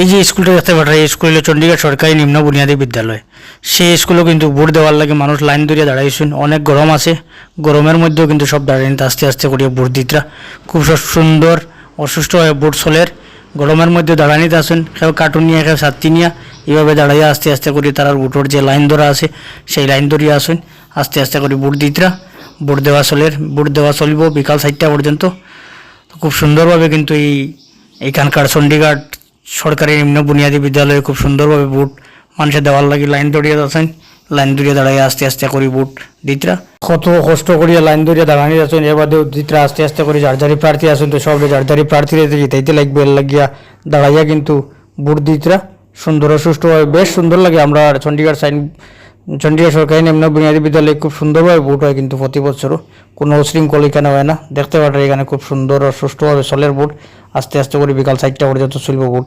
এই যে স্কুলটা দেখতে পাঠায় এই স্কুল হলো চণ্ডীগড় সরকারি নিম্ন বুনিয়াদী বিদ্যালয়। সেই স্কুলও কিন্তু ভোট দেওয়ার লাগে মানুষ লাইন ধরিয়ে দাঁড়াইছেন। অনেক গরম আছে। গরমের মধ্যেও কিন্তু সব দাঁড়িয়ে নিতে আস্তে আস্তে করিয়া ভোট দিতরা। খুব সুন্দর অসুস্থ হয়ে ভোট চলের। গরমের মধ্যে দাঁড়ানিতে আসেন। কেউ কার্টুন নিয়ে, কেউ ছাত্রী নিয়ে। এইভাবে দাঁড়াইয়া আস্তে আস্তে করে তারা ভোটের যে লাইন ধরা আছে, সেই লাইন ধরিয়ে আসেন। আস্তে আস্তে করে ভোট দিতরা। ভোট দেওয়া চলের। ভোট দেওয়া চলিব বিকাল চারটা পর্যন্ত। খুব সুন্দরভাবে কিন্তু এই এইখানকার চণ্ডীগড় সরকারি নিম্ন বুনিয়াদী বিদ্যালয়ে খুব সুন্দরভাবে বুট মানুষের দেওয়ার লাগি লাইন দড়িয়ে আছেন লাইন দড়িয়ে দাঁড়াই আস্তে আস্তে করে বুট দিতরা। কত কষ্ট করিয়া লাইন দড়িয়ে দাঁড়ানি আছেন এবারেও দিতরা আস্তে আস্তে করে জারজারি প্রার্থী আছেন তো সব জারজারি প্রার্থী জিতাইতে লাগবে, লাগিয়া দাঁড়াইয়া কিন্তু বুট দিতরা। সুন্দর ও সুষ্ঠুভাবে, বেশ সুন্দর লাগে আমরা চণ্ডীগড় সাইন চণ্ডীগড় সরকারি নিম্ন বুনিয়াদী বিদ্যালয়ে খুব সুন্দরভাবে বুট হয় কিন্তু প্রতি বছরও। কোনো উশৃঙ্খল এখানে হয় না, দেখতে পারে এখানে খুব সুন্দর ও সুষ্ঠুভাবে চলের ভোট আস্তে আস্তে করে বিকাল চারটা পর্যন্ত চলব ভোট।